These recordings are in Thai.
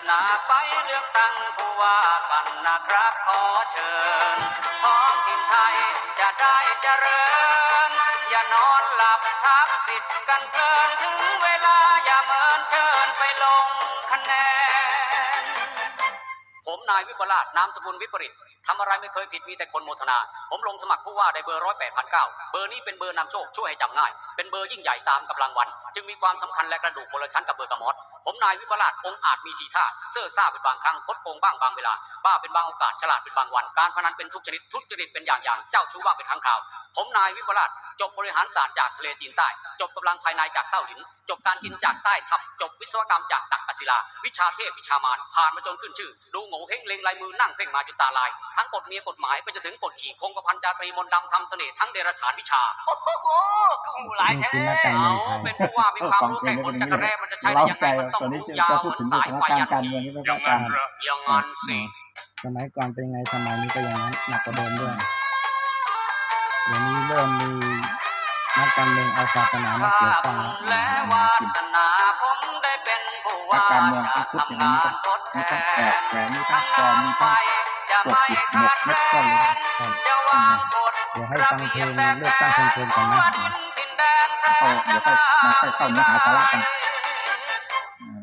ดหน้าไปเลือกตั้งผู้ว่ากันนะครับขอเชิญท้องถิ่นไทยจะได้เจริญ อย่านอนหลับทับสิทธิ์กันเพลินถึงเวลาอย่าเมินเชิญไปลงคะแนน นายวิปลาสนามสกุลวิปริตทำอะไรไม่เคยผิดมีแต่คนโมทนา ผมลงสมัครผู้ว่าได้เบอร์ร้อยแปดพันเก้าเบอร์นี้เป็นเบอร์นำโชคช่วยให้จำง่าย เป็นเบอร์ยิ่งใหญ่ตามกำลังวัน จึงมีความสำคัญและกระดูกคนละชั้นกับเบอร์กระมอดผมนายวิปลาสองอาจมีทีท่าเสื้อซ่าเป็นบางครั้งคดโกงบ้างบางเวลา บ้าเป็นบางโอกาสฉลาดเป็นบางวัน การพนันเป็นทุกชนิดทุจริตเป็นอย่างอย่างเจ้าชู้บ้างเป็นครั้งคราว ผมนายวิปลาสจบบริหารศาสตร์จากทะเลจีนใต้ จบกำลังภายในจากเต้าหลิน จบการกินจากใต้ทับ จบวิศวกรรมจากตักกศิลา วิชาเทพวิชามารผ่านมาจนขึ้นชื่อ ดูโง่เฮงเล็งลายมือนั่งเพ่งมาจุตาลาย ทั้งกฎเมียกฎหมายไปจนถึงกฎขี่คงกระพันจาตรีมนต์ดำทำเสน่ห์ทั้งเดรัจฉานวิชา โอ้โหกูหลายแท้จริงๆนักการเมืเอาองไทยเป็นผู้ว่ามีความรู้แค่คนจักรแร่มันจะใช้ได้เล่ายังใจไงมันต้องตอนนี้รู้จะยาวพูเหดมือนถึงสสายถานไฟการยัณ์นการเมืองนี่ไม่ว่าการอย่างนั้นสิสมัยก่อนเป็นไงสมัยนี้ก็อย่างนั้นหนักกว่าเดิมด้วย เดี๋ยวนี้เริ่มมีนักการเมืองเอาศาสนามาเกี่ยวข้องและแล้ววาสนาผมได้เป็นผู้ว่านักการเมืองที่พูดอย่างนี้ก็ทดแทมีทั้งแอบนแฝงมีทั้งปลอมมีทั้งจะไม่ขาดแคลนจะวางกฎเดี๋ยวให้ฟังเพลงเลือกตั้งเพลงๆก่อนนะดินแดนแทเอานเดี๋ยวค่อยมาค่อยเข้าเนื้อหาสาระกัน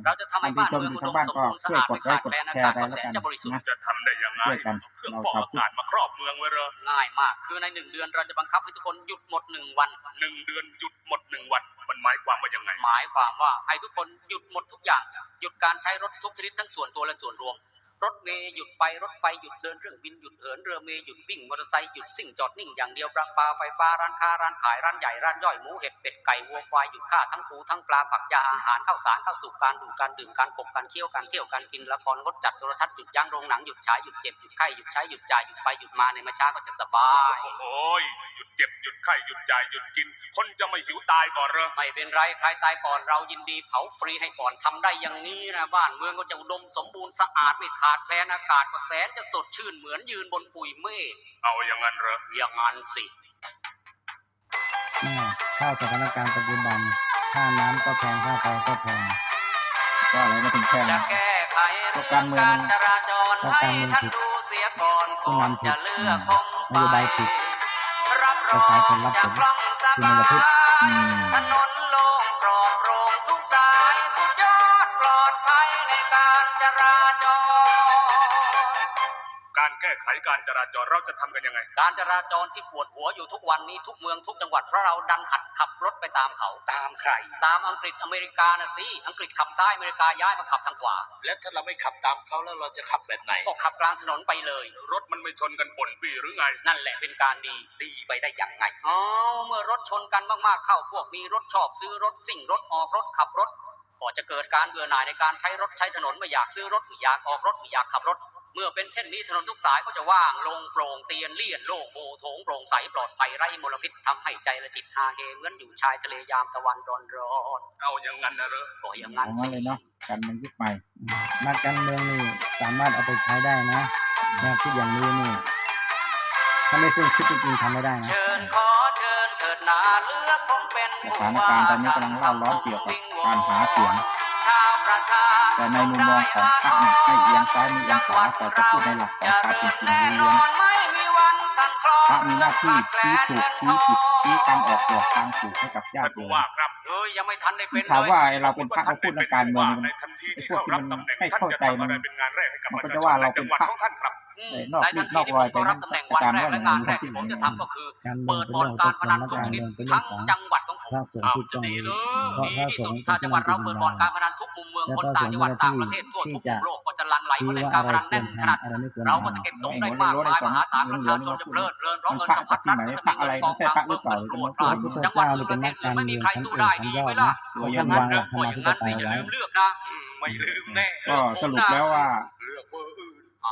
เราจะทำให้บ้านเมืองอุดมสมบูรณ์สะอาดไม่ขาดแคลนอากาศกระแสจะบริสุทธิ์จะทำได้ยังไงช่วยกันเครื่องเราฟอกชาวอาพุทธกาศมาครอบเมืองไว้เหรอง่ายมาก คือในหนึ่งเดือนเราจะบังคับให้ทุกคนหยุดหมดหนึ่งวันหนึ่งเดือนหยุดหมดหนึ่งวัน มันหมายความว่ายังไง หมายความว่าให้ทุกคนหยุดหมดทุกอย่าง หยุดการใช้รถทุกชนิดทั้งส่วนตัวและส่วนรวม รถเมย์หยุดไปรถไฟหยุดเดินเรื่องบินหยุดเหินเรือเมย์หยุดวิ่งมอเตอร์ไซค์หยุดสิ่งจอดนิ่งอย่างเดียวปลาปลาไฟฟ้าร้านค้าร้านขายร้านใหญ่ร้านย่อยหมูเห็ดเป็ดไก่วัวควายหยุดฆ่าทั้งปูทั้งปลาผักยาอาหารข้าวสารข้าวสุกการดูดการดื่มการขบการเคี่ยวการเที่ยวการกินละครงดจัดโทรทัศน์หยุดยั้งโรงหนังหยุดฉายหยุดเจ็บหยุดไข้หยุดใช้หยุดจ่ายหยุดไปหยุดมาในมาช้าก็จะสบายโอ้ยหยุดเจ็บหยุดไข้หยุดจ่ายหยุดกิน คนจะไม่หิวตายก่อนเหรอไม่เป็นไรใครตายก่อนเรายินดีเผาฟรีให้ก่อนทำได้อย่างนี้นะบ้านเมืองก็จะอุดมสมบูรณ์สะอาดไม่ขาดแคลนอากาศก็แสนจะสดชื่นเหมือนยืนบนปุยเมฆเอาอย่างนั้นเหรออย่างนั้นสิแม่เข้าสถานการณ์ปัจจุบันค่าน้ำก็แพงค่าไฟก็แพงก็อะไรมาถึงแค่จะนั้นแก้ไขก็การเมืองการจราจรก็ให้การเมืองท่านผิดดูเสียก่อนก่อนผู้นำผิดจะเลือกผมนโยไปบายผิดรับรองประชาชนรับผจะลคล่องสคุณบามลพิษยอืมถนน ไขการจราจรเราจะทำกันยังไง การจราจรที่ปวดหัวอยู่ทุกวันนี้ทุกเมืองทุกจังหวัดเพราะเราดันหัดขับรถไปตามเขา ตามใคร ตามอังกฤษอเมริกานะสิอังกฤษขับซ้ายอเมริกาย้ายมาขับทางขวาแล้วถ้าเราไม่ขับตามเขาแล้วเราจะขับแบบไหน ก็ขับกลางถนนไปเลย รถมันไม่ชนกันปนปีหรือไง นั่นแหละเป็นการดีดีไปได้อย่างไงอ๋อเมื่อรถชนกันมากๆเข้าพวกมีรถชอบซื้อรถซิ่งรถออกรถขับรถก็จะเกิดการเบื่อหน่ายในการใช้รถใช้ถนนไม่อยากซื้อรถไม่อยากออกรถไม่อยากขับรถ เมื่อเป็นเช่นนี้ถนนทุกสายก็จะว่างลงโปร่งเตียนเลี่ยนโล่งโอโถงโปร่งใสปลอดภัยไร้มลพิษทำให้ใจและจิตฮาเฮเหมือนอยู่ชายทะเลยามตะวันร้อนร้อนเอาอย่างนั้นนะเหรอก็อย่างเอานั้นงั้สินเลยเนาะการเมืองยุคใหม่นักการเมืองนี่สามารถเอาไปใช้ได้นะแนวคิดอย่างนี้นี่ถ้าไม่สิ้นคิดจริงๆทำไม่ได้นะเชิญขอเชิญเถิดนาเลือกผมเป็นสผู้ถานว่าการณ์ตอนนี้กำลังเล่าร้อนเกี่ยวกับการหาเสียงชาวประชา แต่ในมุมมองของพระเนี่ยให้เอียงซ้ายม่เอียงขวาแต่จะพูดในหลักของความเป็นจริงแน่ล้นวอนนไม่มีวันสั่นคลอนๆพระมีหน้าที่ชี้ถูกชี้ผิดชี้ทางออกบอกทางถูกให้กับญาติโยมเอ้ยยังไม่ทันได้เป็นถามว่าเราเป็นพระเราพูดเรื่องการเมืองพวกเขาที่มันไม่เข้าใจมันอะไรเป็นงานแรกให้กับมันประก็ชาจะว่าเราเป็นพระของท่า นครับอืมเอ้ยนอกในรีทันดทีนอกที่รผอยมไปเข้ารับตำแหน่งวันการแรกเมืองและงานแรกที่ผมจะทำก็คือเปิดบ่อนการพนันทุกชนิดทั้งจังหวัดของผมพระสงฆ์เอาที่จะต้องดีเลยเพราะดีพระที่สสุงดฆ์ถ้าจังหวัดเราต้องเปิดเป็นบ่อนบาการพนันทุกมุมเมืองและคนพระต่างจังหวัดสงฆ์ต่างประเทศทั่วที่ทุกจะมุมโลกก็จะหลั่งไหลมาเล่นการพนันแน่นขนาดอะไรไม่ควรเราก็ทำจะเก็บตรงได้มากมายมหาศาลประชาชนจะเพลิดเพลินเพราะเงินสะพัดรัฐก็จะมีเงินกองกลางเพิ่มขึ้นโกรธราดจังหวัดอื่นประเทศอื่นไม่มีใครสู้ได้ดีไหมล่ะเรายังวางหลักธรรก็มาอย่างธิปนั้นไตสิยอย่าไว้ลืมเลือกนะอืมไม่ลืมแน่ก็สรุปแล้วว่าเลือกเบอร์อื่น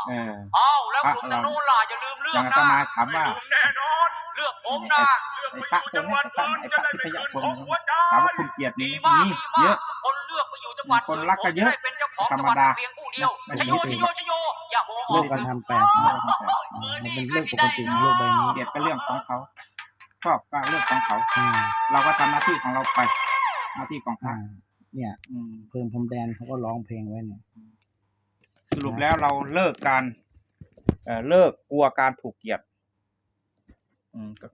เออ อ้าวแล้วกลุ่มทางโน้นล่ะอย่าลืมเลืออย่างอาตนะมาถามไม่ว่าลืมแน่นอนเลือกผมนะเลือกไปอยู่จังหวัดอื่นจะได้ไม่คืนของหัวใจถามว่าคุณเกียรติดีมีมากมีดีเยมาอะกทุกคนเลือกไปอยู่จังหวัดคนรักก็เยอะผมจได้เป็นเจ้าของธรจังรหมวัดดาเพียงผู้เดียวไม่ชใช่โยชโยชโยอย่าโมอโลอกกการสื่อทำแปลกนะมันเป็นเรื่องปกติของโลกใบนี้เกียรติก็เรื่องของเขาชอบก็เรื่องของเขาอืมเราก็ทำหน้าที่ของเราไป หน้าที่ของพระอ่าเนี่ยอืมเพลิงพรมแดนเขาก็ร้องเพลงไว้เนี่ย สรุปแล้วเราเลิกการเอ่อเลิกกลัวการถูกเกลียด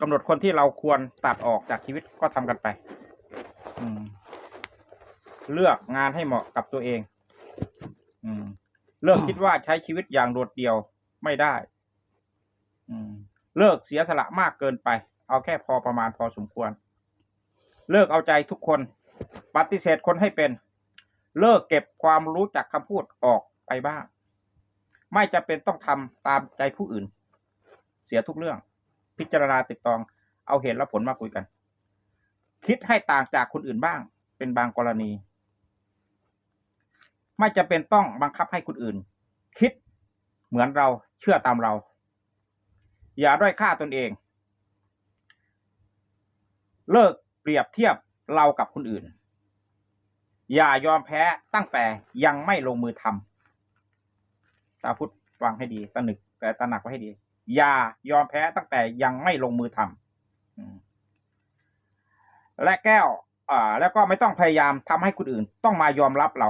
กำหนดคนที่เราควรตัดออกจากชีวิตก็ทำกันไปเลือกงานให้เหมาะกับตัวเองอเลิกคิดว่าใช้ชีวิตอย่างโดดเดี่ยวไม่ได้เลิกเสียสละมากเกินไป เอาแค่พอประมาณพอสมควร เลิกเอาใจทุกคน ปฏิเสธคนให้เป็น เลิกเก็บความรู้จักคำพูดออก ไปบ้าง ไม่จะเป็นต้องทำตามใจผู้อื่น เสียทุกเรื่อง พิจารณาติดตอง เอาเหตุและผลมาคุยกัน คิดให้ต่างจากคนอื่นบ้าง เป็นบางกรณี ไม่จะเป็นต้องบังคับให้คนอื่น คิดเหมือนเราเชื่อตามเรา อย่าด้อยค่าตนเอง เลิกเปรียบเทียบเรากับคนอื่น อย่ายอมแพ้ตั้งแต่ยังไม่ลงมือทำ ตาพุทธฟังให้ดีตาหนึกแต่ตาหนักไว้ให้ดี อย่ายอมแพ้ตั้งแต่ยังไม่ลงมือทำอืมและแก้ว อ่า แล้วก็ไม่ต้องพยายามทำให้คนอื่น ต้องมายอมรับเรา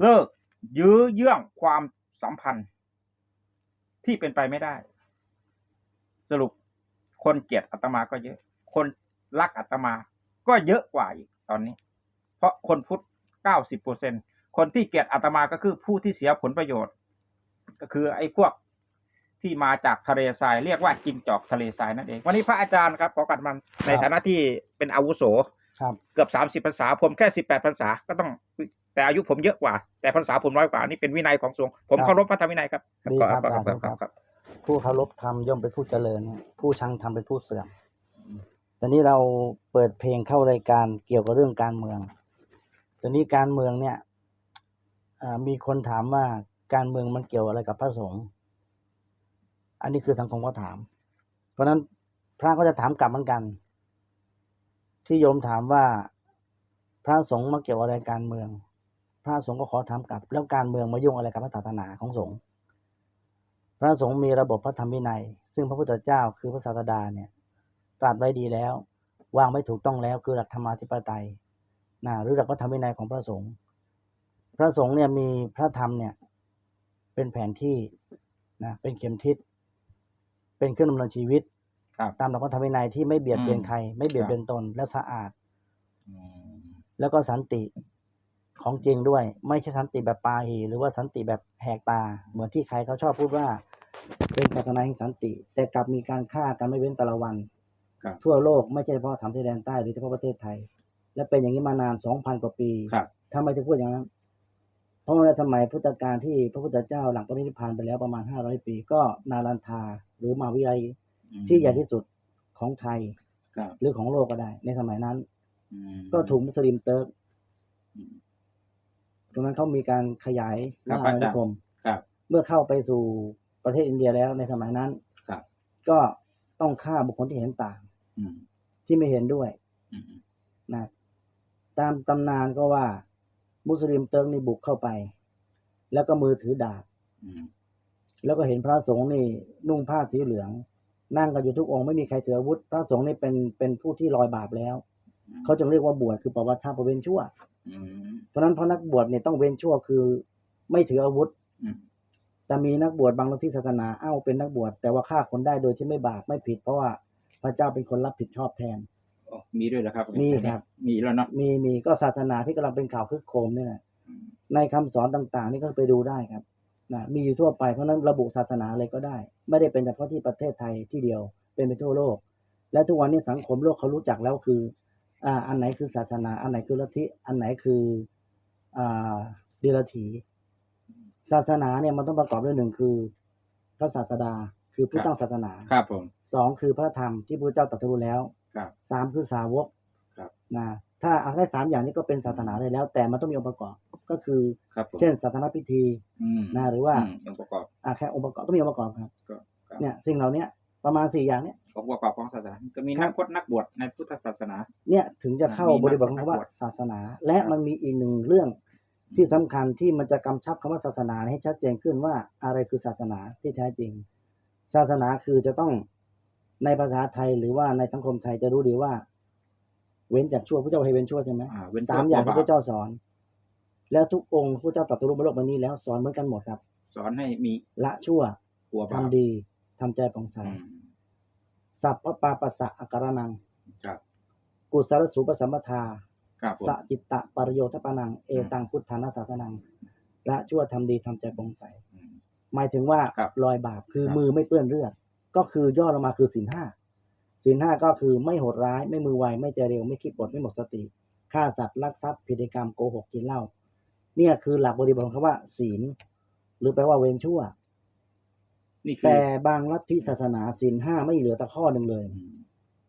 เลิก ยื้อเยื่องความสัมพันธ์ ที่เป็นไปไม่ได้ สรุปคนเกลียดอาตมาก็เยอะ คนรักอาตมา ก็เยอะกว่าอีกตอนนี้ เพราะคนพุทธเก้าสิบเปอร์เซ็นต คนที่เกลียดอาตมาก็คือผู้ที่เสียผลประโยชน์ ก็คือไอ้พวกที่มาจากทะเลทรายเรียกว่ากินจอกทะเลทรายนั่นเองวันนี้พระอาจารย์ครับขอกัดมันในฐานะที่เป็นอาวุโสครับเกือบสามสิบพรรษาผมแค่สิบแปดพรรษาก็ต้องแต่อายุผมเยอะกว่า แต่พรรษาผมน้อยกว่านี่เป็นวินัยของสงฆ์ผมครับเคารพพระธรรมวินัยครับดีครับครับครับครับครับ ผู้เคารพธรรมย่อมเป็นผู้เจริญเนี่ยผู้ชังธรรมเป็นผู้เสื่อมตอนนี้เราเปิดเพลงเข้ารายการเกี่ยวกับเรื่องการเมืองตอนนี้การเมืองเนี่ยอ่า มีคนถามว่าการเมืองมันเกี่ยวอะไรกับพระสงฆ์อันนี้คือสังคมก็ถาม เพราะฉะนั้นพระก็จะถามกลับเหมือนกัน ที่โยมถามว่าพระสงฆ์มาเกี่ยวอะไรการเมือง พระสงฆ์ก็ขอถามกลับ แล้วการเมืองมายุ่งอะไรกับพระศาสนาของสงฆ์พระสงฆ์มีระบบพระธรรมวินัย ซึ่งพระพุทธเจ้าคือพระศาสดาเนี่ยตรัสไว้ดีแล้ว วางไว้ถูกต้องแล้วคือหลักธรรมาธิปไตยนะหรือหลักพระธรรมวินัยของพระสงฆ์ ระสงฆ์เนี่ยมีพระธรรมเนี่ย เป็นแผนที่นะเป็นเข็มทิศเป็นเครื่องดำเนินชีวิตครับตามหลักพระธรรมวินัยที่ไม่เบียดเบียนอืมใคร ไม่เบียดครับเบียนตนและสะอาดอืมแล้วก็สันติของจริงด้วย ไม่ใช่สันติแบบปาหีหรือว่าสันติแบบแหกตา เหมือนที่ใครเขาชอบพูดว่า เป็นศาสนาแห่งสันติ แต่กลับมีการฆ่ากันไม่เว้นแต่ละวันครับทั่วโลกไม่ใช่เฉพาะทำที่แดนใต้หรือเฉพาะประเทศไทย และเป็นอย่างนี้มานานสองพันกว่าปีครับทำไมถึงพูดอย่างนั้นเพ ราะว่าในสมัยพุทธกาลที่พระพุทธเจ้าหลังปรินิพพานไปแล้วประมาณห้าร้อยปี ก็นารันทาหรือมหาวิทยาลัยที่ใหญ่ที่สุดของไทยครับหรือของโลกก็ได้ ในสมัยนั้นอืมก็ถูกมุสลิมเติร์กอืมตรงนั้นเขามีการขยายครับล่าอาณานิคมครับเมื่อเข้าไปสู่ประเทศอินเดียแล้วในสมัยนั้นครับก็ต้องฆ่าบุคคลที่เห็นต่างอืมที่ไม่เห็นด้วยอืมนะตามตำนานก็ว่า มุสลิมเติร์กนี่บุกเข้าไป แล้วก็มือถือดาบอืมแล้วก็เห็นพระสงฆ์นี่นุ่งผ้าสีเหลือง นั่งกันอยู่ทุกองค์ไม่มีใครถืออาวุธ พระสงฆ์นี่เป็นเป็นผู้ที่ลอยบาปแล้ว เขาจึงเรียกว่าบวชคือปวัชชาประเวนชั่วอืมเพราะฉะนั้นพระนักบวชเนี่ยต้องเว้นชั่วคือไม่ถืออาวุธอืมแต่มีนักบวชบางลัทธิศาสนาเอ้าเป็นนักบวชแต่ว่าฆ่าคนได้โดยที่ไม่บาปไม่ผิด เพราะว่าพระเจ้าเป็นคนรับผิดชอบแทน โอ้มีด้วยเหรอครับมีครับ มีแล้วเนาะมีมีก็ศาสนาที่กำลังเป็นข่าวคึกโครมนี่แหละอืมในคำสอนต่างๆ นี่ก็ไปดูได้ครับนะมีอยู่ทั่วไปเพราะฉะนั้นระบุศาสนาอะไรก็ได้ ไม่ได้เป็นเฉพาะที่ประเทศไทยที่เดียวเป็นไปทั่วโลก และทุกวันนี้สังคมโลกเขารู้จักแล้วคืออ่าอันไหนคือศาสนา อันไหนคือลัทธิอันไหนคืออ่าเดรัจฉีศาสนาเนี่ยมันต้องประกอบด้วยหนึ่งคือ พระศาสดาคือผู้ตั้งศาสนาครับผมสองคือพระธรรมที่พระเจ้าตรัสรู้แล้ว ครับ สามคือสาวกครับ นะถ้าเอาแค่สามอย่างนี้ก็เป็นศาสนาได้แล้ว แต่มันต้องมีองค์ประกอบก็คือ ครับผมเช่นศาสนาพิธีอืมนะหรือว่ามองค์ประกอบ อ่าแค่องค์ประกอบต้องมีองค์ประกอบครับก็ครับ เนี่ยสิ่งเหล่าเนี้ยประมาณสี่อย่างเนี้ยองค์ประกอบของศาสนาก็มีครันับกพจน์นักบวชในพุทธศาสนา เนี่ยถึงจะเข้ามีบริบทของนักคำว่าบวชศาสนา และมันมีอีกหนึ่งเรื่องที่สำคัญที่มันจะกำชับคำว่าศาสนาให้ชัดเจนขึ้นว่าอะไรคือศาสนาที่แท้จริง ศาสนาคือจะต้อง ในภาษาไทยหรือว่าในสังคมไทยจะรู้ดีว่า เว้นจากชั่วพระเจ้าให้เว้นชั่วใช่ไหมอ่าเว้นชั่วสามอย่างกลัวที่บาปพระเจ้าสอน แล้วทุกองค์พระเจ้าตรัสรู้บนโลกใบนี้แล้วสอนเหมือนกันหมดครับ สอนให้มีละชั่วกลัวทำบาปดีทำใจผ่องใสอืมสัพพปาปัสสะอาการนังครับกุศลสูปสัมปทาครับผมสจิตตะปริโยทปนัง เอตังพุทธานาสาสนังละชั่วทำดีทำใจผ่องใสอืมหมายถึงว่าครับรอยบาปคือครับมือไม่เปื้อนเลือด ก็คือย่อลงมาคือศีลห้าศีลห้าก็คือไม่โหดร้ายไม่มือไวไม่ใจเร็วไม่คิดบดไม่หมดสติฆ่าสัตว์ลักทรัพย์ผิดกรรมโกหกกินเหล้าเนี่ยคือหลักบริบทของคำว่า ศีล หรือแปลว่าเว้นชั่วนี่คือแต่บางลัทธิศาสนาศีลห้าไม่เหลือแต่ข้อหนึ่งเลยอืม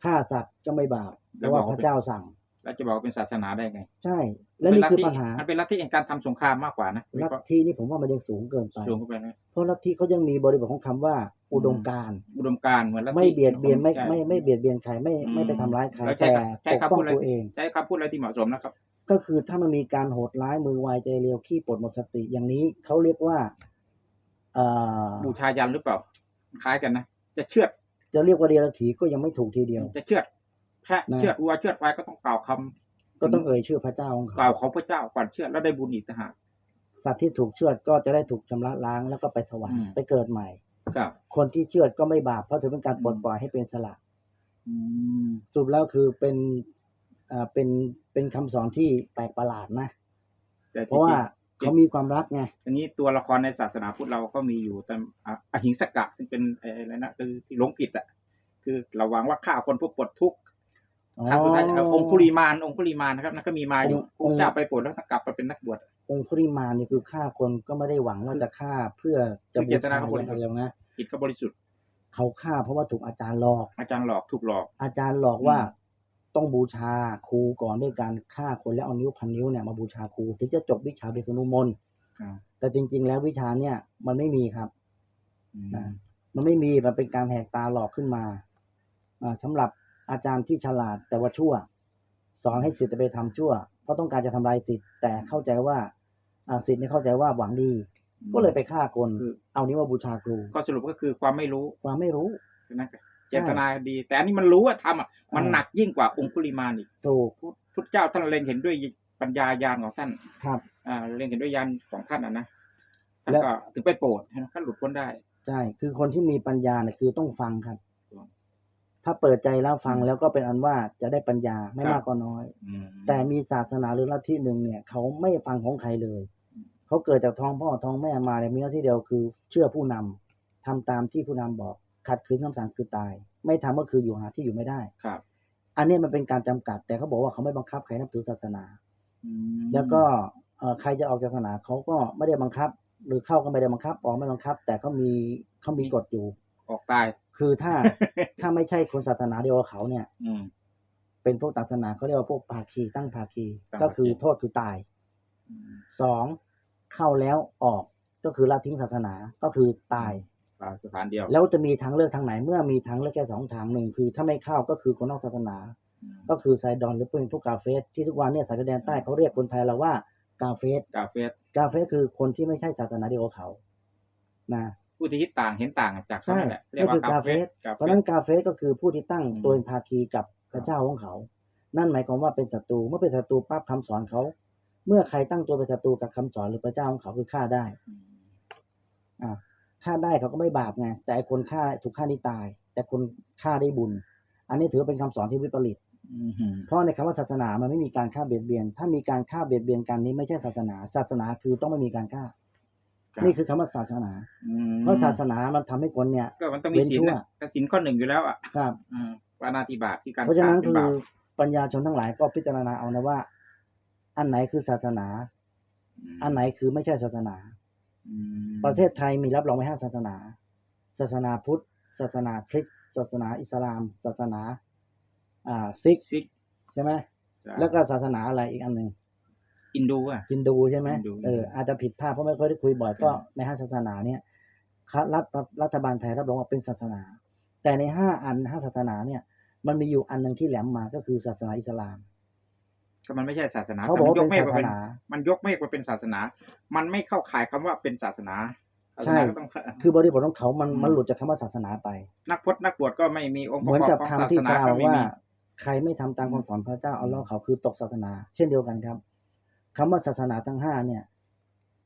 ฆ่าสัตว์ก็ไม่บาปเพแล้วราะว่าบอกพว่าระเจ้าสั่ง แล้วจะบอกว่าเป็นศาสนาได้ไง ใช่ และนี่คือเป็ปัญหา มันเป็นลัทธิแห่งการทำสงครามมากกว่านะลัทธินี่ผมว่ามันยังสูงเกินไปสูงเข้าไปนะเพราะลัทธิเขายังมีบริบทของคำว่า อุดมการณ์อุดมการณ์เหมือนลัทธิไม่เบียดเบียนไม่ใช่ไม่ไม่เบียดเบียนใครไม่อืมไม่ไปทำร้ายใครแล้วใช้แต่ใช้ปกคำป้อพูงดอะไรตัวเองใช้คำพูดอะไรที่เหมาะสมนะครับ ก็คือถ้ามันมีการโหดร้ายมือไวใจเร็วขี้ปลดหมดสติอย่างนี้เขาเรียกว่าเอ่อบูชายันหรือเปล่าคล้ายกันนะจะเชือดจะเรียกว่าเดียรถีก็ยังไม่ถูกทีเดียว จะเชือด แพะนะเชือดวัวเชือดควายก็ต้องกล่าวคำก็ต้องเอ่ยชื่อพระเจ้าของกเขาล่าวของพระเจ้าก่อนเชือดแล้วได้บุญอีกต่างหากสัตว์ที่ถูกเชือดก็จะได้ถูกชำระล้างแล้วก็ไปสวรรอืค์มไปเกิดใหม่ครับ คนที่เชือดก็ไม่บาปเพราะถือเป็นการปลดปล่อยให้เป็นสละอืมสรุปแล้วคือเป็นอ่าเป็นเป็นคำสอนที่แปลกประหลาดนะแต่จเพราะว่าริงเขามีความรักไงๆอันนี้ตัวละครในศาสนาพุทธเราก็มีอยู่แต่อะอหิงสกะซึ่งเป็นเอ่ออะไรนะคือที่หลงผิดอะ คือระวังว่าฆ่าคนเพื่อปลดทุกข์อ๋อ ครั้งสุดท้ายเอาองคุลิมานองคุลิมานนะครับนั่นก็มีมาอยู่องค์พระเจ้าไปโปรดแล้วกลับมาเป็นนักบวชองค์ปริมาณนี่คือฆ่าคนก็ไม่ได้หวังว่าจะฆ่าเพื่อจะคือบูเจตนาชาของอคนย่างเดียวนะจิตก็บริสุทธิ์เขาฆ่าเพราะว่าถูกอาจารย์หลอก อาจารย์หลอกถูกหลอก อาจารย์หลอกว่าอืมต้องบูชาครูก่อนด้วยการฆ่าคนแล้วเอานิ้วพันนิ้วเนี่ยมาบูชาครูถึงจะจบวิชาเบสนุมนต์อ่าแต่จริง ๆ แล้ววิชาเนี่ยมันไม่มีครับอืมนะมันไม่มีมันเป็นการแหกตาหลอกขึ้นมาอ่าสำหรับ อาจารย์ที่ฉลาดแต่ว่าชั่ว สอนให้สิทธิ์ไปทำชั่ว เพราะต้องการจะทำลายสิทธิ์แต่เข้าใจว่าอ่าสิทธิ์นี่เข้าใจว่าหวังดี ก็เลยไปฆ่าคนคือเอานิ้วมาบูชาครู ก็สรุปก็คือความไม่รู้ความไม่รู้ใช่ไหมเจตนาดี แต่อันนี้มันรู้ว่าทำอะมันอ่าหนักยิ่งกว่าองคุลิมานอีกถูกพุทพุทธเจ้าท่านเล็งเห็นด้วยปัญญายาณของท่านครับอ่าเล็งเห็นด้วยยานของท่านอะนะท่านแล้วก็ถึงไปโปรดให้ท่านหลุดพ้นได้ใช่คือคนที่มีปัญญาเนี่ยคือต้องฟังครับครับ ถ้าเปิดใจแล้วฟังอืมแล้วก็เป็นอันว่าจะได้ปัญญาไม่ครับมากก็น้อยอืมแต่มีศาสนาหรือลัทธิหนึ่งเนี่ย เขาไม่ฟังของใครเลยอืมเขาเกิดจากท้องพ่อท้องแม่มาเนี่ยมีหน้าที่เดียวคือเชื่อผู้นำทำตามที่ผู้นำบอก ขัดขืนคำสั่งคือตาย ไม่ทำก็คืออยู่หาที่อยู่ไม่ได้ครับ อันเนี้ยมันเป็นการจำกัด แต่เขาบอกว่าเขาไม่บังคับใครนับถือศาสนาอืมแล้วก็เอ่อใครจะออกจากศาสนาเขาก็ไม่ได้บังคับ หรือเข้าก็ไม่ได้บังคับออกไม่บังคับ แต่เขามีเขามีกฎอยู่ ออกตาย คือถ้าถ้าไม่ใช่คนศาสนาเดียวกับเขาเนี่ย อืม เป็นพวกศาสนาเขาเรียกว่าพวกภาคีตั้งภาคี ตั้งภาคี ก็คือโทษคือตายอืมสองเข้าแล้วออกก็คือละทิ้งศาสนาก็คือตาย ตายสถานเดียวแล้วจะมีทางเลือกทางไหนเมื่อมีทางเลือกแค่สองทางหนึ่งคือ ถ้าไม่เข้าก็คือคนนอกศาสนา อืมก็คือไซดอนหรือเป็นพวกกาเฟสที่ทุกวันเนี่ยสายแดนใต้เขาเรียกคนไทยเราว่ากาเฟส กาเฟสกาเฟสคือคนที่ไม่ใช่ศาสนาเดียวกับเขา นะ ผู้ที่คิดต่างเห็นต่างจากเขาใช่นั่นแหละเรียกนี่คืว่าอกากาเฟเฟสสกาเพเฟราะฉะสนั้นกาเฟสก็คือผู้ที่ตั้งอืมตัวเป็นภาคีกับพระเจ้าของเขา นั่นหมายความว่าเป็นศัตรูเมื่อเป็นศัตรูปั๊บคำสอนเขา เมื่อใครตั้งตัวเป็นศัตรูกับคำสอนหรือพระเจ้าของเขาคือฆ่าได้อืมอ่าฆ่าได้เขาก็ไม่บาปไงแต่ไอ้คนฆ่าถูกฆ่านี่ตาย แต่คนฆ่าได้บุญ อันนี้ถือว่าเป็นคำสอนที่วิปริตอืมอืมเพราะในคำว่าศาสนามันไม่มีการฆ่าเบียดเบียน ถ้ามีการฆ่าเบียดเบียนกันนี้ไม่ใช่ศาสนา ศาสนาคือต้องไม่มีการฆ่า ครับนี่คือคำว่าศาสนามเพราะศาสนามันทำให้คนเนี่ย ก็มันต้องมีเว้นศีลชั่ว นะแต่ศีลข้อหนึ่งอยู่แล้วอะครับ อืมปานาติบาตที่การเพราะฉะนั้นฆ่คืป็อบาปปัญญาชนทั้งหลายก็พิจารณาเอานะว่า อันไหนคือศาสนามอันไหนคือไม่ใช่ศาสนาอืมประเทศไทยมีรับรองไว้ห้าศาสนา ศาสนาพุทธ ศาสนาคริสต์ศาสนาอิสลาม ศาสนา อ่าซิกซิกใช่ไหมแล้วก็ศาสนาอะไรอีกอันหนึ่ง อินดูอะ ฮินดูใช่ไหมฮินดู เอออาจจะผิดพลาดเพราะไม่ค่อยได้คุยบ่อยครับก็ในห้าศาสนาเนี่ยครับรัฐรัฐบาลไทยรับรองว่าเป็นศาสนา แต่ในห้าอันห้าศาสนาเนี่ย มันมีอยู่อันหนึ่งที่แหลมมาก็คือศาสนาอิสลาม ก็มันไม่ใช่ศาสนาเขาบอกว่าแต่เป็นมัยศาสเป็นนา มันยกเมฆมาเป็นศาสนา มันไม่เข้าข่ายคำว่าเป็นศาสนาศาสใช่นาก็ต้อง คือบริบทของเขามันอืม มันหลุดจากคำว่าศาสนาไป นักพจน์นักบวชก็ไม่มีองค์ปเหระมือนกอบกับของคำศาที่สสนาลาก็วไม่ว่า มี ใครไม่ทำตามคำสอนพระเจ้าอัลลอฮ์เขาคือตกศาสนา เช่นเดียวกันครับ คำว่าศาสนาทั้งห้าเนี่ย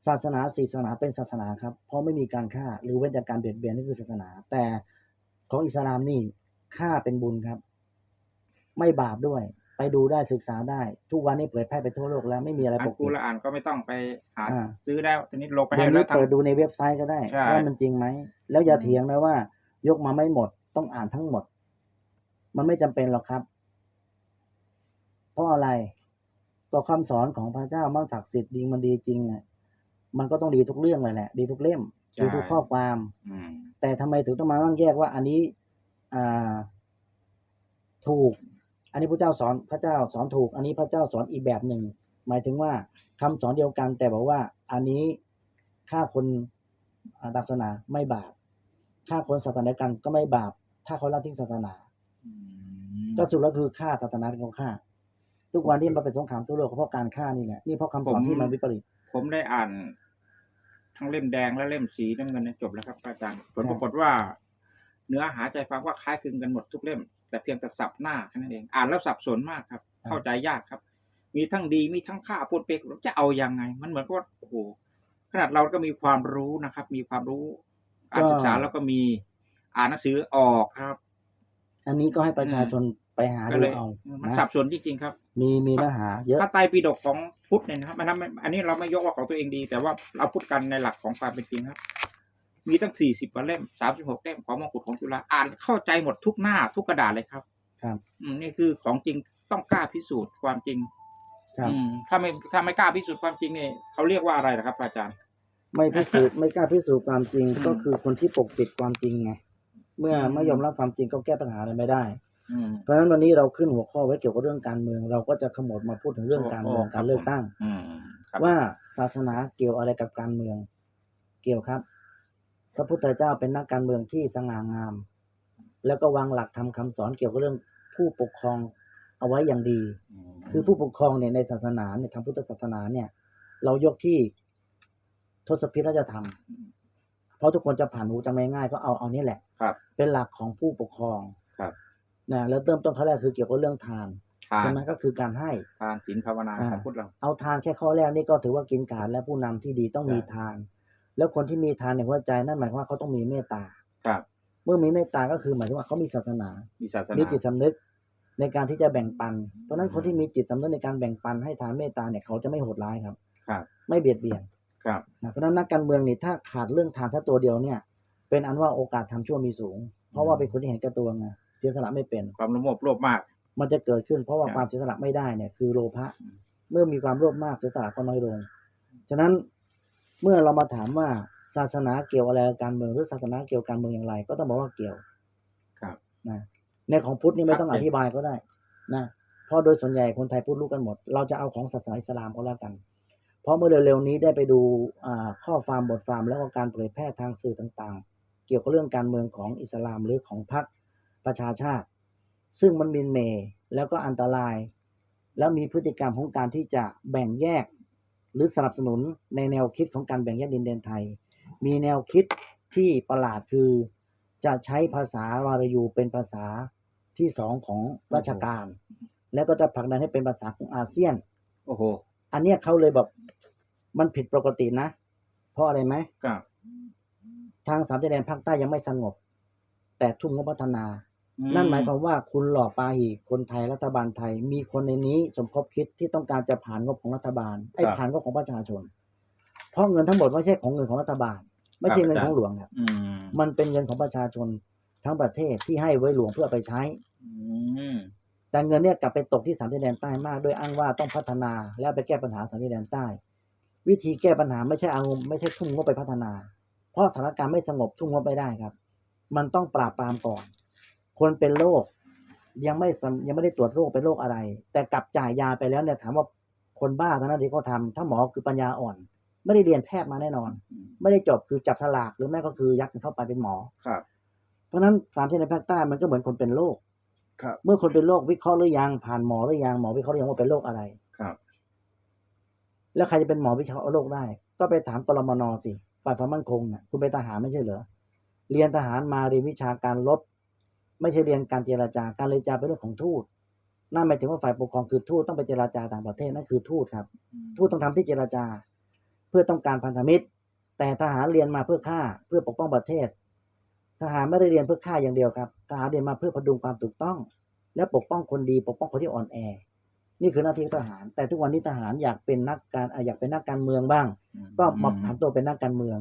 ศาสนาสี่ศาสนาเป็นศาสนาครับ เพราะไม่มีการฆ่าหรือเว้นจากการเบียดเบียนนี่คือศาสนา แต่ของอิสลามนี่ฆ่าเป็นบุญครับ ไม่บาปด้วย ไปดูได้ศึกษาได้ ทุกวันนี้เผยแพร่ไปทั่วโลกแล้วไม่มีอะไรอัปนกกูปิดละอ่านก็ไม่ต้องไปหาอ่าซื้อแล้วทีนี้ลงไปเดี๋ให้ยวแล้นี้วทางเปิดดูในเว็บไซต์ก็ได้ใช่ว่ามันจริงไหมแล้วอย่าเถียงนะว่า ยกมาไม่หมดต้องอ่านทั้งหมด มันไม่จำเป็นหรอกครับ เพราะอะไร ก็คำสอนของพระเจ้ามั่งศักดิ์สิทธิ์ดีมันดีจริงอะมันก็ต้องดีทุกเรื่องเลยแหละ ดีทุกเล่มดีทุกข้อความอืมแต่ทำไมถึงต้องมาตั้งแยกว่า อันนี้ อ่า ถูก อันนี้พระเจ้าสอนพระเจ้าสอนถูก อันนี้พระเจ้าสอนอีกแบบหนึ่ง หมายถึงว่าคำสอนเดียวกัน แต่บอกว่า อันนี้ฆ่าคนอ่าศาสนาไม่บาปฆ่าคนศาสนาเดียวกันก็ไม่บาป ถ้าเขาละทิ้งศาสนาอืมก็สรุดแล้วคือฆ่าศาสนาเป็นของฆ่า ทุกวันนี้มันเป็นสงครามทั่วโลกก็เพราะการฆ่านี่แหละนี่เพราะคำสอนที่มันวิปริตผมได้อ่านทั้งเล่มแดงและเล่มสีน้ำเงินเนี่ยจบแล้วครับอาจารย์ผลปรากฏว่า เนื้อหาใจฟังว่าคล้ายคลึงกันหมดทุกเล่ม แต่เพียงแต่สับหน้าแค่นั้นเอง อ่านแล้วสับสนมากครับ เข้าใจยากครับ มีทั้งดีมีทั้งฆ่าปนเปกจะเอายังไง มันเหมือนกับว่าโอ้โหขนาดเราก็มีความรู้นะครับ มีความรู้การศึกษาแล้วก็มีอ่านหนังสือออกครับ อันนี้ก็ให้ประชาชนไปหาก็ดูเลยเอามันนะสับสนจริงๆครับ มีมีเนื้อหา เยอะ พระไตรปิฎกของพุทธเนี่ยนะครับมันทำอันนี้เราไม่ยกว่าของตัวเองดี แต่ว่าเราพูดกันในหลักของความเป็นจริงครับ มีตั้งสี่สิบกว่าเล่มสามสิบหกเล่มของมงกุฎของจุฬาอ่านเข้าใจหมดทุกหน้าทุกกระดาษเลยครับ ครับอืมนี่คือของจริงต้องกล้าพิสูจน์ความจริง ครับ อืมถ้าไม่ถ้าไม่กล้าพิสูจน์ความจริงเนี่ยเขาเรียกว่าอะไรนะครับ อาจารย์ ไม่พิสูจน์ไม่กล้าพิสูจน์ความจริงอืม ก็คือคนที่ปกปิดความจริงไงเมื่ออืมไม่ยอมรับความจริงก็แก้ปัญหาอะไรไม่ได้อืม เพราะฉะนั้นวันนี้เราขึ้นหัวข้อไว้เกี่ยวกับเรื่องการเมือง เราก็จะขมวดมาพูดถึงเรื่องการเมืองโอ้โอ้การเลือกตั้งอืมครับว่าศาสนาเกี่ยวอะไรกับการเมือง เกี่ยวครับ พระพุทธเจ้าเป็นนักการเมืองที่สง่างาม แล้วก็วางหลักทำคำสอนเกี่ยวกับเรื่องผู้ปกครองเอาไว้อย่างดี คือผู้ปกครองเนี่ยในศาสนาเนี่ยทางพุทธศาสนาเนี่ย เรายกที่ทศพิธราชธรรมเพราะทุกคนจะผ่านหูจำง่ายๆก็เอาเอานี่แหละครับเป็นหลักของผู้ปกครองครับ นะแล้วเริ่มต้นข้อแรกคือเกี่ยวกับเรื่องทานทานใช่ไหมก็คือการให้ทานศีลภาวนาอ่าของพุทธเราเอาทานแค่ข้อแรกนี่ก็ถือว่ากินขาดและผู้นำที่ดีต้องมีใช่ทาน แล้วคนที่มีทานในหัวใจนั่นหมายความว่าเขาต้องมีเมตตาครับ เมื่อมีเมตตาก็คือหมายถึงว่าเขามีศาสนา มีศาสนามีจิตสำนึกในการที่จะแบ่งปัน เพราะฉะนั้นคนที่มีจิตสำนึกในการแบ่งปันให้ทานเมตตาเนี่ยเขาจะไม่โหดร้ายครับ ครับ ไม่เบียดเบียน ครับนะเพราะฉะนั้นนักการเมืองนี่ถ้าขาดเรื่องทานถ้าตัวเดียวเนี่ย เป็นอันว่าโอกาสทำชั่วมีสูง เพราะว่าเป็นคนที่เห็นแก่ตัวไงเสียสละไม่เป็น ความโลภโลภมาก มันจะเกิดขึ้นเพราะว่าครับความเสียสละไม่ได้เนี่ยคือโลภะอืมเมื่อมีความโลภมากเสียสละก็น้อยลง ฉะนั้นเมื่อเรามาถามว่าศาสนาเกี่ยวอะไรกับการเมืองหรือศาสนาเกี่ยวกับการเมืองอย่างไร ก็ต้องบอกว่าเกี่ยว ครับนะในของพุทธนี่ไม่ต้องครัอบธิบายก็ได้นะเพราะโดยส่วนใหญ่คนไทยพูดรู้กันหมด เราจะเอาของศาสนาอิสลามก็แล้วกัน เพราะเมื่อเร็วๆนี้ได้ไปดูอ่าข้อความบทความแล้วก็การเผยแพร่ทางสื่อต่างๆ เกี่ยวกับเรื่องการเมืองของอิสลามหรือของพรรคประชาชาติ ซึ่งมันมินเมย์แล้วก็อันตราย แล้วมีพฤติกรรมของการที่จะแบ่งแยก หรือสนับสนุนในแนวคิดของการแบ่งแยกดินแดนไทย มีแนวคิดที่ประหลาดคือจะใช้ภาษาวารยูเป็นภาษาที่สองของราชการ แล้วก็จะผลักดันให้เป็นภาษาของอาเซียน โอ้โห อันเนี้ยเขาเลยแบบมันผิดปกตินะ เพราะอะไรไหมครับ ทางสามชายแดนภาคใต้ยังไม่สงบ แต่ทุ่มงบพัฒนาอืนั่นหมายความว่าคุณหลอกปาหีคนไทยรัฐบาลไทย มีคนในนี้สมคบคิดที่ต้องการจะผ่านงบของรัฐบาลไอ้ผ่านงบของประชาชน เพราะเงินทั้งหมดไม่ใช่ของเงินของรัฐบาล ไม่ใช่เงินของหลวงครับอืมมันเป็นเงินของประชาชนทั้งประเทศที่ให้ไว้หลวงเพื่อไปใช้อืมแต่เงินเนี่ยกลับไปตกที่สามชายแดนใต้มากด้วยอ้างว่าต้องพัฒนาแล้วไปแก้ปัญหาสามชายแดนใต้ วิธีแก้ปัญหาไม่ใช่เอาไม่ใช่ทุ่มงบไปพัฒนา เพราะสถานการณ์ไม่สงบทุ่มงบไม่ได้ครับ มันต้องปราบปรามก่อน คนเป็นโรคยังไม่สำยังไม่ได้ตรวจโรคเป็นโรคอะไร แต่กลับจ่ายยาไปแล้วเนี่ยถามว่าคนบ้าเท่านั้นที่เขาทำถ้าหมอคือปัญญาอ่อน ไม่ได้เรียนแพทย์มาแน่นอน ไม่ได้จบคือจับสลากหรือแม่ก็คือยัดเข้าไปเป็นหมอครับ เพราะฉะนั้นสามชายแดนภาคใต้มันก็เหมือนคนเป็นโรคครับเมื่อคนเป็นโรควิเคราะห์หรือยังผ่านหมอหรือยังหมอวิเคราะห์หรือยังว่าเป็นโรคอะไรครับ แล้วใครจะเป็นหมอวิเคราะห์โรคได้ ก็ไปถามกรมนสิ ฝ่ายความมั่นคงน่ะคุณเป็นทหารไม่ใช่เหรอเรียนทหารมาเรียนวิชาการลบ ไม่ใช่เรียนการเจรจาการเจรจาเป็นเรื่องของทูตนั่นหมายถึงว่าฝ่ายปกครองคือทูตต้องไปเจราจาต่างประเทศนั่นคือทูตครับ ทูตต้องทำที่เจราจา เพื่อต้องการพันธมิตร แต่ทหารเรียนมาเพื่อฆ่าเพื่อปกป้องประเทศ ทหารไม่ได้เรียนเพื่อฆ่าอย่างเดียวครับ ทหารเรียนมาเพื่อพดุงความถูกต้อง และปกป้องคนดีปกป้องคนที่อ่อนแอ นี่คือหน้าที่ของทหาร แต่ทุกวันนี้ทหารอยากเป็นนักการอะอยากเป็นนักการเมืองบ้าง ก็มาผันตัวเป็นนักการเมือง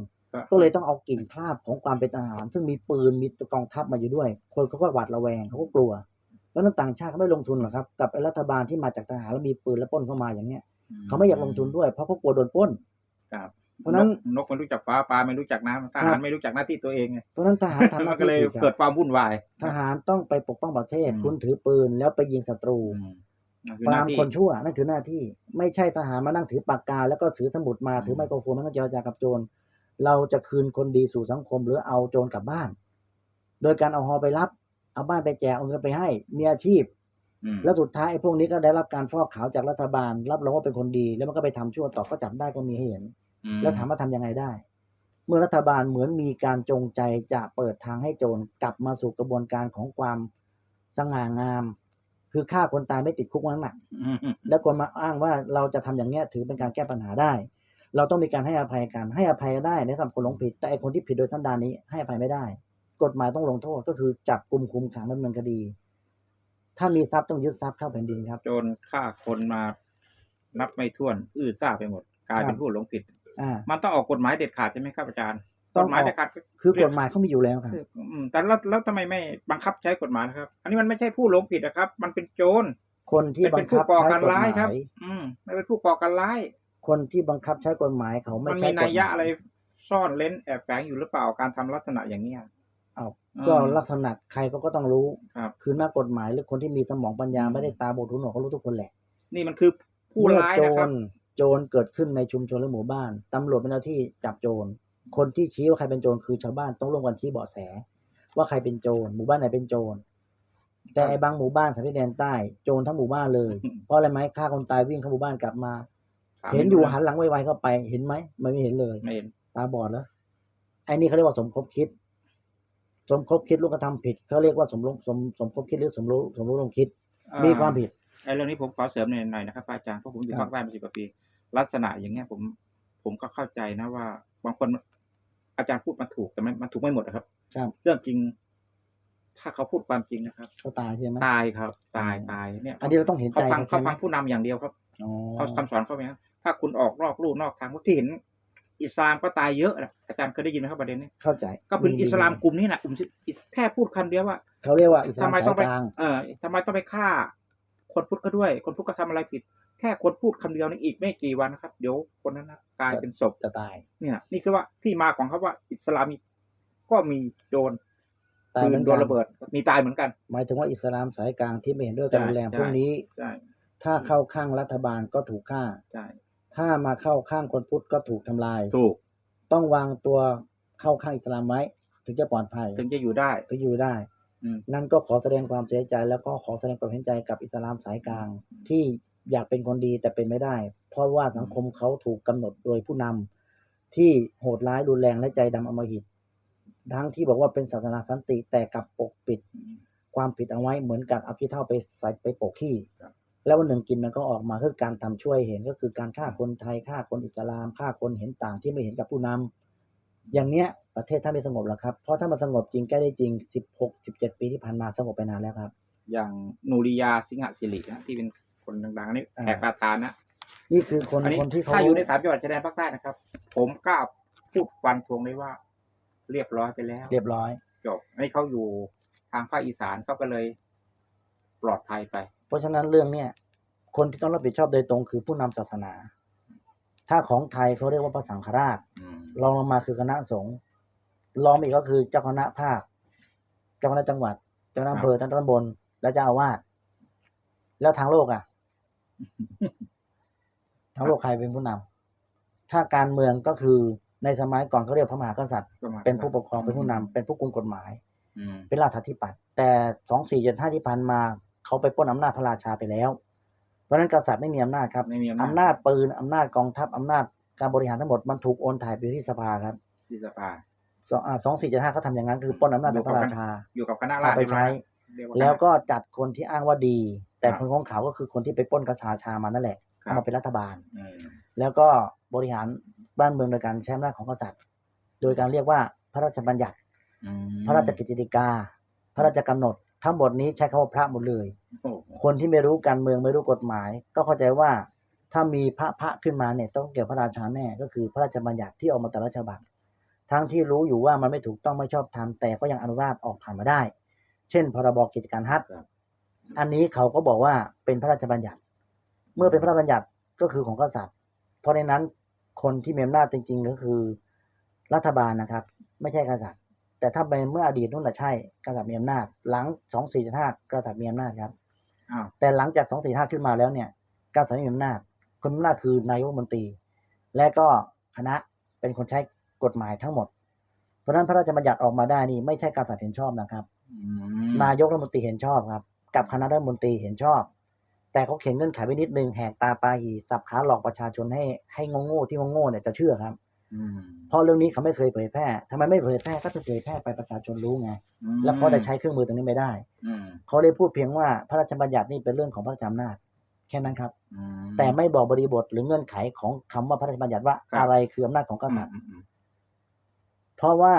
ก็เลยต้องเอากลิ่นคราบของความเป็นทหาร ซึ่งมีปืนมีกองทัพมาอยู่ด้วย คนเขาก็หวาดระแวงเขาก็กลัวเพราะฉะนั้นต่างชาติเขาไม่ลงทุนหรอกครับกับไอ้รัฐบาลที่มาจากทหารแล้วมีปืนแล้วปล้นเข้ามาอย่างเนี้ยเขาไม่อยากลงทุนด้วยเพราะเขากลัวโดนปล้นครับเพราะฉะนั้นนกมันรู้จักฟ้าปลาไม่รู้จักน้ำทหารไม่รู้จักหน้าที่ตัวเองไงเพราะฉะนั้นทหารทำหมัน้านก็ที่เลยผิดคเกิรัดบความวุ่นวาย ทหารต้องไปปกป้องประเทศอืมคุณถือปืนแล้วไปยิงศัตรูอืมนั่นคือ ปหราน้ามที่คนชั่วนั่นคือหน้าที่ ไม่ใช่ทหารมานั่งถือปากกา แล้วก็ถือสมุดมาอืมถือไมโครโฟนมานั่งเจรจากับโจรเราจะคืนคนดีสู่สังคม หรือเอาโจรกลับบ้าน โดยการเอาฮอไปรับ เอาบ้านไปแจกเอาเงินไปให้ มีอาชีพอืมแล้วสุดท้ายไอ้พวกนี้ก็ได้รับการฟอกขาวจากรัฐบาล รับรองว่าเป็นคนดี แล้วมันก็ไปทำชั่วต่อก็จับได้ก็มีให้เห็นอืแล้วถามว่าทำยังไงได้ เมื่อรัฐบาลเหมือนมีการจงใจจะเปิดทางให้โจรกลับมาสู่กระบวนการของความสง่างาม คือฆ่าคนตายไม่ติดคุกนั่นแหละอืมอืมแล้วคนมาอ้างว่าเราจะทำอย่างเงี้ยถือเป็นการแก้ปัญหาได้ เราต้องมีการให้อภัยกันให้อภัยก็ได้ในสำหรับคนหลงผิด แต่ไอคนที่ผิดโดยสันดานนี้ให้อภัยไม่ได้ กฎหมายต้องลงโทษก็คือจับกลุ่มคุมขังดำเนินคดี ถ้ามีทรัพย์ต้องยึดทรัพย์เข้าแผ่นดินครับโจรฆ่าคนมานับไม่ถ้วน อื้อซ่าไปหมด กลายครัเป็บนผู้หลงผิดอ่ามันต้องออกกฎหมายเด็ดขาดใช่ไหมครับอาจารย์ต้ กองฎหมายออกเด็ดขาดคือกฎหมายเขามีอยู่แล้วครับคืออืมแต่แล้วแล้วทำไมไม่บังคับใช้กฎหมายนะครับ อันนี้มันไม่ใช่ผู้หลงผิดนะครับ มันเป็นโจรคนที่เป็นบัเป็งนผู้คับก่อใช้การกฎร้ายหครับมายอืมไม่เป็นผู้ก่อการร้าย คนที่บังคับใช้กฎหมายเขาไม่มันใช้มีกฎหนัยยะมายอะไรซ่อนเล้นแอบแฝงอยู่หรือเปล่าการทำลักษณะอย่างเนี้ยเอาอืมก็ลักษณะใครเขาก็ต้องรู้ครับคือนักกฎหมายหรือคนที่มีสมองปัญญาอืมไม่ได้ตาบอดหูหนวกเขารู้ทุกคนแหละ นี่มันคือผู้ร้ายเมื่อนะครับโจรโจรเกิดขึ้นในชุมชนหรือหมู่บ้านตำรวจเป็นหน้าที่จับโจร คนที่ชี้ว่าใครเป็นโจรคือชาวบ้านต้องร่วมกันชี้เบาะแส ว่าใครเป็นโจรหมู่บ้านไหนเป็นโจรแต่ไอ้บางหมู่บ้านสามแดนใต้โจรทั้งหมู่บ้านเลย เพราะอะไรไหมฆ่าคนตายวิ่งเข้าหมู่บ้านกลับมาถามเห็นอยู่หันหลังไวๆเข้าไปเห็นไหมไม่เห็นเลยไม่เห็นตาบอดแล้วไอ้นี่เขาเรียกว่าสมคบคิด สมคบคิดลูกกระทำผิดเขาเรียกว่าสมรู้สมสมคบคิดหรือสมรู้สมรู้ร่วมคิด มีความผิดไอ้เรื่องนี้ผมขอเสริมหน่อยหน่อยนะครับอาจารย์เพราะผมอยู่ครับภาคใต้มาสิบกว่าปี ลักษณะอย่างเงี้ยผมผมก็เข้าใจนะว่าบางคน อาจารย์พูดมาถูกแต่มันมันถูกไม่หมดนะครับ ครับ เรื่องจริง ถ้าเขาพูดความจริงนะครับ เขาตายใช่ไหมตายครับ ตายตายเนี่ย อันนี้เราต้องเห็นเขาใจฟังเขาเขาใช่ไหมฟังผู้นำอย่างเดียวครับอ๋อเขาคำสอนเขาไหมครับถ้าคุณออกนอกลู่นอกทางพวกที่เห็น อิสลามก็ตายเยอะนะอาจารย์เคยได้ยินไหมครับประเด็นนี้เข้าใจก็เป็นอิสลามกลุ่มนี้แหละกลุ่มที่แค่พูดคำเดียวว่าเขาเรียกว่าอิสลาทำมไมสาต้องยไปกลางเออทำไมต้องไปฆ่า คนพุทธก็ด้วย คนพุทธก็ทำอะไรผิดแค่คนพูดคำเดียวนี่อีกไม่กี่วันนะครับ เดี๋ยวคนนั้นนะกลายเป็นศพจะตาย เนี่ย นี่คือว่าที่มาของเขาว่า อิสลามก็มีโดนตายปืเหมือนนโดกันนระเบิด มีตายเหมือนกัน หมายถึงว่าอิสลามสายกลางที่ไม่เห็นด้วยการใช่รุนแรงใช่พวกนี้ใช่ถ้าเข้าข้างรัฐบาลก็ถูกฆ่าใช่ถ้ามาเข้าข้างคนพุทธก็ถูกทำลายถูก ต้องวางตัวเข้าข้างอิสลามไว้ถึงจะปลอดภัย ถึงจะอยู่ได้ถึงอยู่ได้อืมนั่นก็ขอแสดงความเสียใจแล้วก็ขอแสดงความเห็นใจกับอิสลามสายกลางที่ อยากเป็นคนดีแต่เป็นไม่ได้ เพราะว่าสังคมเขาถูกกำหนดโดยผู้นำที่โหดร้ายรุนแรงและใจดำอมหิต ทั้งที่บอกว่าเป็นศาสนาสันติแต่กลับปกปิด ความผิดเอาไว้เหมือนกับเอาขี้เท่าไปใส่ไปโปะขี้แล้ววันหนึ่งกินมันก็ออกมาคือการทำช่วยเห็นก็คือการฆ่าคนไทยฆ่าคนอิสลามฆ่าคนเห็นต่างที่ไม่เห็นกับผู้นำอย่างเนี้ยประเทศถ้าไม่สงบหรอกครับเพราะถ้ามันสงบจริงแก้ได้จริง16 17 ปีที่ผ่านมาสงบไปนานแล้วครับ อย่างนูริยาสิงหสิรินะที่เป็น คนดังๆอันนี่อ่าแขกตาตานะนี่คือคนอันนี้คนที่เขาถ้าอยู่ในสามจังหวัดชายแดนภาคใต้นะครับ ผมกล้าพูดฟันธงได้ว่า เรียบร้อยไปแล้วเรียบร้อย จบอันนี้เขาอยู่ทางภาคอีสานเขาก็เลยปลอดภัยไป เพราะฉะนั้นเรื่องเนี้ยคนที่ต้องรับผิดชอบโดยตรงคือผู้นำศาสนา ถ้าของไทยเขาเรียกว่าพระสังฆราชรองลงมาคือคณะสงฆ์รองมาอีกก็คือเจ้าคณะภาค เจ้าคณะจังหวัด เจ้าคณะอำเภอเจ้าคณะตำบลและเจ้าอาวาสแล้วทางโลกอะ ทางโลกใครเป็นผู้นำถ้าการเมืองก็คือในสมัยก่อนเขาเรียกพระมหากษัตริย์ เป็นผู้ปกครองเป็นผู้นำเป็นผู้กุมกฎหมายอืมเป็นราชาธิปัตย์แต่สองสี่เจ็ดห้าที่ผ่านมาเขาไปปล้นอำนาจพระราชาไปแล้ว เพราะฉะนั้นกษัตริย์ไม่มีอำนาจครับไม่มีอำนาจปืนอำนาจกองทัพอำนาจการบริหารทั้งหมดมันถูกโอนถ่ายไปที่สภาครับที่สภาสองสองสี่เจ็ดห้าเขาทำอย่างนั้นคือปล้นอำนาจเป็นพระราชา อยู่กับคณะเอาไปใช้เรียกาแล้วก็จัดคนที่อ้างว่าดี แแต่ครับคนของเขาก็คือคนที่ไปปล้นกระชาชามานั่นแหละครับเอามาเป็นรัฐบาลอืมแล้วก็บริหารบ้านเมืองโดยการใช้อำนาจของกษัตริย์ โดยการเรียกว่าพระราชบัญญัติอืมพระราชกิจสิกา พระราชกำหนด ทั้งหมดนี้ใช้คำว่าพระหมดเลยโอ้โหคนที่ไม่รู้การเมืองไม่รู้กฎหมาย ก็เข้าใจว่าถ้ามีพระพระขึ้นมาเนี่ยต้องเกี่ยวพระราชาแน่ก็คือพระราชบัญญัติที่ออกมาแต่ละฉบับทั้งที่รู้อยู่ว่ามันไม่ถูกต้องไม่ชอบธรรมแต่ก็ยังอนุญาตออกผ่านมาได้ เช่น พรบกิจการฮัท อันนี้เขาก็บอกว่าเป็นพระราชบัญญัติ เมื่อเป็นพระราชบัญญัติก็คือของกษัตริย์ เพราะในนั้นคนที่มีอำนาจจริง ๆ ก็คือรัฐบาลนะครับ ไม่ใช่กษัตริย์ แต่ถ้าเป็นเมื่ออดีตนู่นแหละใช่กษัตริย์มีอำนาจ หลังสองสี่ห้ากษัตริย์มีอำนาจครับอ้าวแต่หลังจากสองสี่ห้าขึ้นมาแล้วเนี่ยกษัตริย์ไม่มีอำนาจ คนมีอำนาจคือนายกรัฐมนตรี และก็คณะเป็นคนใช้กฎหมายทั้งหมด เพราะฉะนั้นพระราชบัญญัติออกมาได้นี่ไม่ใช่กษัตริย์เห็นชอบนะครับอืมนายกรัฐมนตรีเห็นชอบครับ กับคณะรัฐมนตรีเห็นชอบ แต่เขาเขียนเงื่อนไขไว้นิดนึงแหกตาปาหีสับขาหลอกประชาชนให้ให้งงๆที่งงๆเนี่ยจะเชื่อครับอืมเพราะเรื่องนี้เขาไม่เคยเผยแพร่ทำไมไม่เผยแพร่ก็จะเผยแพร่ไปประชาชนรู้ไงอืมแล้วเขาจะใช้เครื่องมือตรงนี้ไม่ได้อืมเขาได้พูดเพียงว่าพระราชบัญญัตินี่เป็นเรื่องของพระราชอำนาจแค่นั้นครับอืมแต่ไม่บอกบริบทหรือเงื่อนไขของคำว่าพระราชบัญญัติว่าครับอะไรคืออำนาจของกษัตริย์อืมอืมเพราะว่า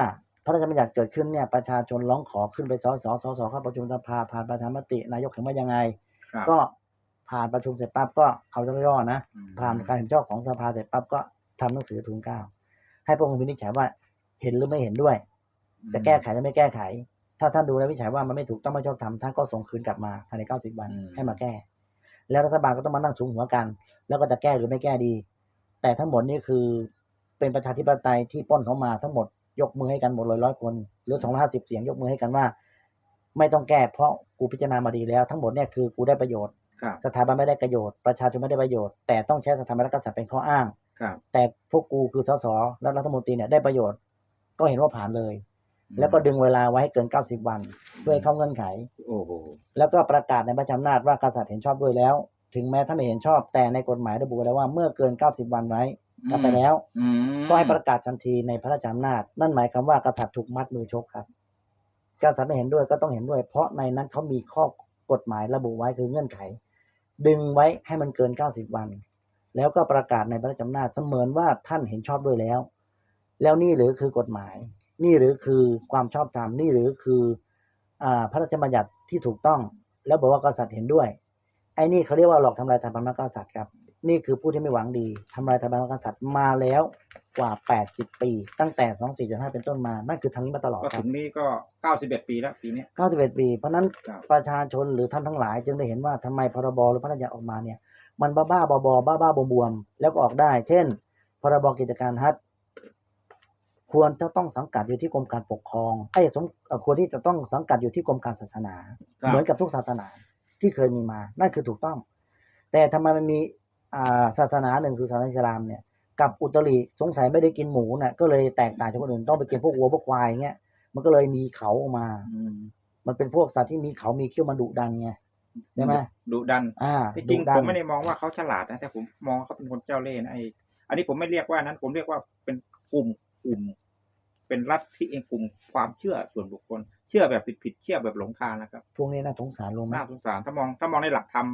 พระราชบัญญัติเกิดขึ้นเนี่ยประชาชนร้องขอขึ้นไปสสสสเข้าประชุมสภาผ่านประชามตินายกเห็นว่ายังไงครับก็ผ่านประชุมเสร็จปั๊บก็เอาย่อๆนะอืมผ่านการเห็นชอบของสภาเสร็จปั๊บก็ทำหนังสือทูลเกล้าให้พระองค์วินิจฉัยว่าเห็นหรือไม่เห็นด้วย จะแก้ไขหรือไม่แก้ไข ถ้าท่านดูแล้ววินิจฉัยว่ามันไม่ถูกต้องไม่ชอบธรรมท่านก็ส่งคืนกลับมาภายใน90วันอืมให้มาแก้ แล้วรัฐบาลก็ต้องมานั่งสูงหัวกัน แล้วก็จะแก้หรือไม่แก้ดี แต่ทั้งหมดนี่คือเป็นประชาธิปไตยที่ปล้นเขามาทั้งหมด ยกมือให้กันหมดเลยร้อยคน หรือ250เสียงยกมือให้กันว่า ไม่ต้องแก้เพราะกูพิจารณามาดีแล้ว ทั้งหมดเนี่ยคือกูได้ประโยชน์ครับสถาบันไม่ได้ประโยชน์ ประชาชนไม่ได้ประโยชน์ แต่ต้องใช้สถาบันรัฐกษัตริย์เป็นข้ออ้างครับแต่พวกกูคือสสและรัฐมนตรีเนี่ยได้ประโยชน์ ก็เห็นว่าผ่านเลย แล้วก็ดึงเวลาไว้ให้เกิน 90 วันเพื่อให้เข้าเงื่อนไข โอ้โห แล้วก็ประกาศในพระราชอำนาจว่ากษัตริย์เห็นชอบด้วยแล้ว ถึงแม้ถ้าไม่เห็นชอบแต่ในกฎหมายระบุไว้แล้วว่าเมื่อเกิน 90 วันไว้ กลับไปแล้วอืมก็ให้ประกาศทันทีในพระราชอำนาจ นั่นหมายความว่ากษัตริย์ถูกมัดมือชกครับกษัตริย์ไม่เห็นด้วยก็ต้องเห็นด้วย เพราะในนั้นเขามีข้อกฎหมายระบุไว้คือเงื่อนไข ดึงไว้ให้มันเกิน90วัน แล้วก็ประกาศในพระราชอำนาจเสมือนว่าท่านเห็นชอบด้วยแล้ว แล้วนี่หรือคือกฎหมาย นี่หรือคือความชอบธรรมนี่หรือคืออ่าพระราชบัญญัติที่ถูกต้อง แล้วบอกว่ากษัตริย์เห็นด้วยไอ้นี่เขาเรียกว่าหลอกทำลายสถาบันพระมหากษัตริย์ครับ นี่คือผู้ที่ไม่หวังดีทำลายสถาบันพระมหากษัตริย์มาแล้วกว่า 80 ปี ตั้งแต่ 2475 เป็นต้นมา นั่นคือทางนี้มาตลอดก็ครัถึบงนี่ก็เก้าสิบเอ็ดปีแล้วปีเนี้ย 91 ปี เพราะฉะนั้นครับ ประชาชนหรือท่านทั้งหลาย จึงได้เห็นว่าทำไมพรบหรือพระราชบัญญัติออกมาเนี่ย มันบ้าบ้าๆบอบอบ้าบ้าๆบวมๆแล้วก็ออกได้ เช่น พรบกิจการฮัทควรจะต้องสังกัดอยู่ที่กรมการปกครองไอ้ยสมเอ่อควรที่จะต้องสังกัดอยู่ที่กรมการศาสนา ครับ เหมือนกับทุกศาสนาที่เคยมีมา นั่นคือถูกต้อง แต่ทำไมมันมีอ่า ศาสนาหนึ่งคือศาสนาอิสลามเนี่ยกับอุตริสงสัยไม่ได้กินหมูน่ะก็เลยแตกต่างจากคนอื่นต้องไปกินพวกวัวพวกควายเงี้ยมันก็เลยมีเขาออกมาอืมมันเป็นพวกสัตว์ที่มีเขามีเขี้ยวมันดุดันไงใช่ไหมดุดันอ่าที่จริงดุดันผมไม่ได้มองว่าเขาฉลาดนะแต่ผมมองว่าเขาเป็นคนเจ้าเล่ห์นะไออันนี้ผมไม่เรียกว่านั้น ผมเรียกว่าเป็นกลุ่มกลุ่ม เป็นรัฐที่เองกลุ่มความเชื่อส่วนบุคคล เชื่อแบบผิดๆเชื่อแบบหลงทางนะครับ พวกนี้น่าสงสารลงไหมน่าสงสารถ้ามองถ้ามองในหลักธรรม